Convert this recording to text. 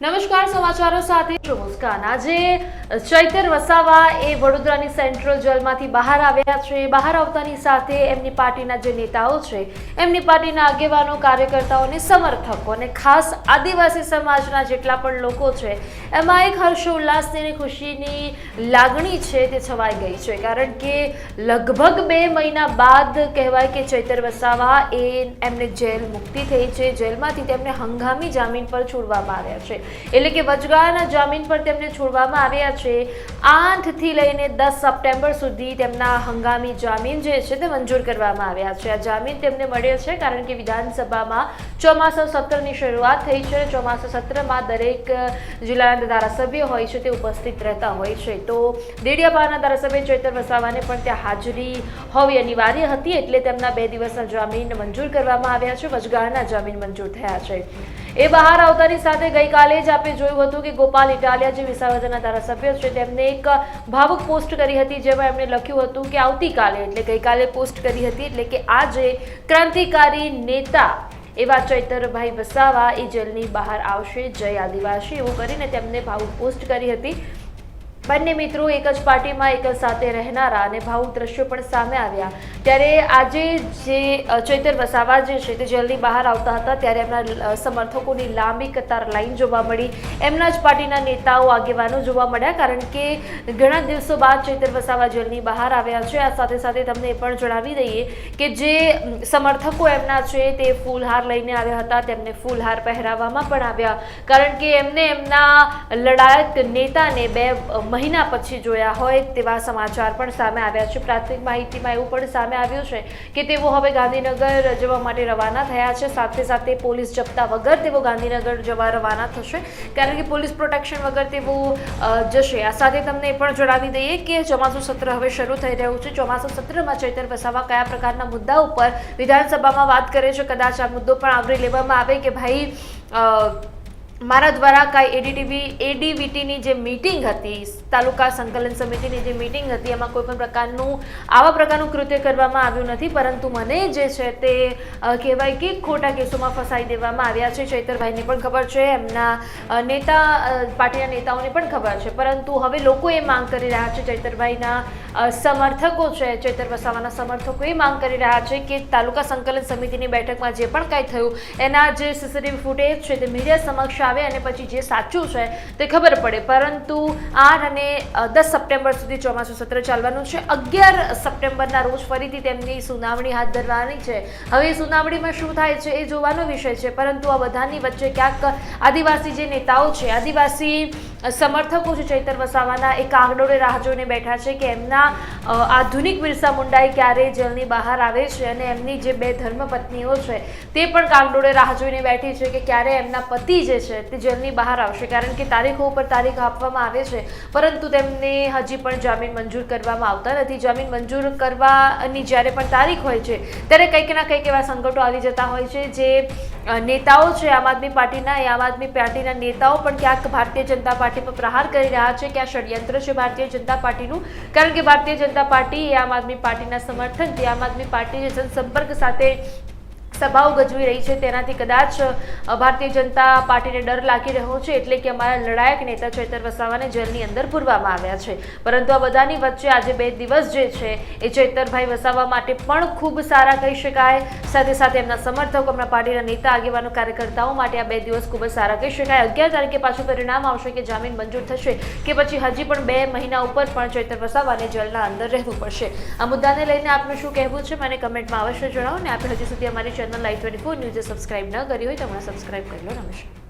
નમસ્કાર, સમાચારો સાથે મુસ્કાન આજે ચૈતર વસાવા એ વડોદરાની સેન્ટ્રલ જેલમાંથી બહાર આવ્યા છે. બહાર આવતાની સાથે એમની પાર્ટીના જે નેતાઓ છે, એમની પાર્ટીના આગેવાનો, કાર્યકર્તાઓને સમર્થકો અને ખાસ આદિવાસી સમાજના જેટલા પણ લોકો છે, એમાં એક હર્ષોલ્લાસની અને ખુશીની લાગણી છે તે છવાઈ ગઈ છે. કારણ કે લગભગ બે મહિના બાદ કહેવાય કે ચૈતર વસાવા એ એમને જેલ મુક્તિ થઈ છે. જેલમાંથી તેમને હંગામી જામીન પર છોડવામાં આવ્યા છે. એટલે કે વચગાળાના જામીન પર તેમને છોડવામાં આવ્યા છે. આઠથી લઈને દસ સપ્ટેમ્બર સુધી તેમના હંગામી જામીન જે છે તે મંજૂર કરવામાં આવ્યા છે. આ જામીન તેમને મળ્યો છે કારણ કે વિધાનસભામાં ચોમાસા સત્રની શરૂઆત થઈ છે. ચોમાસા સત્રમાં દરેક જિલ્લાના ધારાસભ્ય હોય છે તે ઉપસ્થિત રહેતા હોય છે. તો દેડિયાપાડાના ધારાસભ્ય ચૈતર વસાવાને પણ ત્યાં હાજરી હોવી અનિવાર્ય હતી એટલે તેમના બે દિવસના જામીન મંજૂર કરવામાં આવ્યા છે. વચગાળાના જામીન મંજૂર થયા છે. એ બહાર આવતાની સાથે ગઈકાલે જ આપણે જોયું હતું કે ગોપાલ ઇટાલિયા જે વિસાવદરના ધારાસભ્ય છે, તેમને એક ભાવુક પોસ્ટ કરી હતી, જેમાં એમણે લખ્યું હતું કે આવતીકાલે, એટલે ગઈકાલે પોસ્ટ કરી હતી, એટલે કે આજે ક્રાંતિકારી નેતા એવા ચૈતરભાઈ વસાવા એ જેલની બહાર આવશે, જય આદિવાસી, એવું કરીને તેમને ભાવુક પોસ્ટ કરી હતી. બંને મિત્રો એક જ પાર્ટીમાં એક સાથે રહેનારા અને ભાવુક દ્રશ્યો પણ સામે આવ્યા. ત્યારે આજે જે ચૈતર વસાવા જે છે તે જેલની બહાર આવતા હતા, ત્યારે એમના સમર્થકોની લાંબી કતાર લાઈન જોવા મળી. એમના જ પાર્ટીના નેતાઓ આગેવાનો જોવા મળ્યા, કારણ કે ઘણા દિવસો બાદ ચૈતર વસાવા જેલની બહાર આવ્યા છે. આ સાથે સાથે તમને એ પણ જણાવી દઈએ કે જે સમર્થકો એમના છે તે ફૂલહાર લઈને આવ્યા હતા. તેમને ફૂલહાર પહેરાવવામાં પણ આવ્યા. કારણ કે એમને એમના લડાયક નેતાને બે મહિના પછી જોયા હોય તેવા સમાચાર પણ સામે આવ્યા છે. પ્રાથમિક માહિતીમાં એવું પણ સામે આવ્યું છે કે તેઓ હવે ગાંધીનગર જવા માટે રવાના થયા છે. સાથે સાથે પોલીસ જપ્તા વગર તેઓ ગાંધીનગર જવા રવાના થશે. કારણ કે પોલીસ પ્રોટેક્શન વગર તેઓ જશે. આ સાથે તમને એ પણ જણાવી દઈએ કે ચોમાસું સત્ર હવે શરૂ થઈ રહ્યું છે. ચોમાસું સત્રમાં ચૈતર વસાવા કયા પ્રકારના મુદ્દા ઉપર વિધાનસભામાં વાત કરે છે. કદાચ આ મુદ્દો પણ આવરી લેવામાં આવે કે ભાઈ મારા દ્વારા કાંઈ એડીટીવી એડીવીટીની જે મિટિંગ હતી, તાલુકા સંકલન સમિતિની જે મિટિંગ હતી, એમાં કોઈ પણ પ્રકારનું, આવા પ્રકારનું કૃત્ય કરવામાં આવ્યું નથી, પરંતુ મને જે છે તે કહેવાય કે ખોટા કેસોમાં ફસાઈ દેવામાં આવ્યા છે. ચૈતરભાઈને પણ ખબર છે, એમના નેતા પાર્ટીના નેતાઓને પણ ખબર છે. પરંતુ હવે લોકો એ માંગ કરી રહ્યા છે, ચૈતરભાઈના સમર્થકો છે, ચૈતર વસાવાના સમર્થકો એ માંગ કરી રહ્યા છે કે તાલુકા સંકલન સમિતિની બેઠકમાં જે પણ કાંઈ થયું, એના જે સીસીટીવી ફૂટેજ છે તે મીડિયા સમક્ષ આવે અને પછી જે સાચું છે તે ખબર પડે. પરંતુ આઠ અને દસ સપ્ટેમ્બર સુધી ચોમાસું સત્ર ચાલવાનું છે. અગિયાર સપ્ટેમ્બરના રોજ ફરીથી તેમની સુનાવણી હાથ ધરવાની છે. હવે સુનાવણીમાં શું થાય છે એ જોવાનો વિષય છે. પરંતુ આ બધાની વચ્ચે ક્યાંક આદિવાસી જે નેતાઓ છે, આદિવાસી સમર્થકો છે ચૈતર વસાવાના. એ કાગડોળે રાહ જોઈને બેઠા છે કે એમના આધુનિક બિરસા મુંડાઈ ક્યારે જેલની બહાર આવે છે અને એમની જે બે ધર્મપત્નીઓ છે તે પણ કાગડોળે રાહ જોઈને બેઠી છે કે ક્યારે એમના પતિ જે છે તે જેલની બહાર આવશે. કારણ કે તારીખો ઉપર તારીખ આપવામાં આવે છે, પરંતુ તેમને હજી પણ જામીન મંજૂર કરવામાં આવતા નથી. જામીન મંજૂર કરવાની જ્યારે પણ તારીખ હોય છે, ત્યારે કંઈક ના કંઈક એવા સંકટો આવી જતા હોય છે જે નેતાઓ છે, આમ આદમી પાર્ટીના, એ આમ આદમી પાર્ટીના નેતાઓ પણ ક્યાંક ભારતીય જનતા પાર્ટી પર પ્રહાર કરી રહ્યા છે, ક્યાં ષડયંત્ર છે ભારતીય જનતા પાર્ટીનું. કારણ કે ભારતીય જનતા પાર્ટી એ આમ આદમી પાર્ટીના સમર્થનથી, આમ આદમી પાર્ટી જે જનસંપર્ક સાથે સભાઓ ગજવી રહી છે. તેનાથી કદાચ ભારતીય જનતા પાર્ટીને ડર લાગી રહ્યો છે, એટલે કે અમારા લડાયક નેતા ચેતર વસાવાને જેલની અંદર પૂરવામાં આવ્યા છે. પરંતુ આ બધાની વચ્ચે આજે બે દિવસ જે છે, એ ચેતરભાઈ વસાવા માટે પણ ખૂબ સારા કહી શકાય. સાથે સાથે એમના સમર્થકો, એમના પાર્ટીના નેતા, આગેવાનો, કાર્યકર્તાઓ માટે આ બે દિવસ ખૂબ જ સારા કહી શકાય. અગિયાર તારીખે પાછું પરિણામ આવશે કે જામીન મંજૂર થશે કે પછી હજી પણ બે મહિના ઉપર પણ ચેતર વસાવાને જેલના અંદર રહેવું પડશે. આ મુદ્દાને લઈને આપનું શું કહેવું છે? મને કમેન્ટમાં અવશ્ય જણાવો ને આપણે હજી સુધી અમારી ચેનલ લાઈવ ટ્વેન્ટી ફોર ન્યૂઝે સબસ્ક્રાઇબ ન કરી હોય તો હમણાં સબસ્ક્રાઇબ કરી લો નમસ્કાર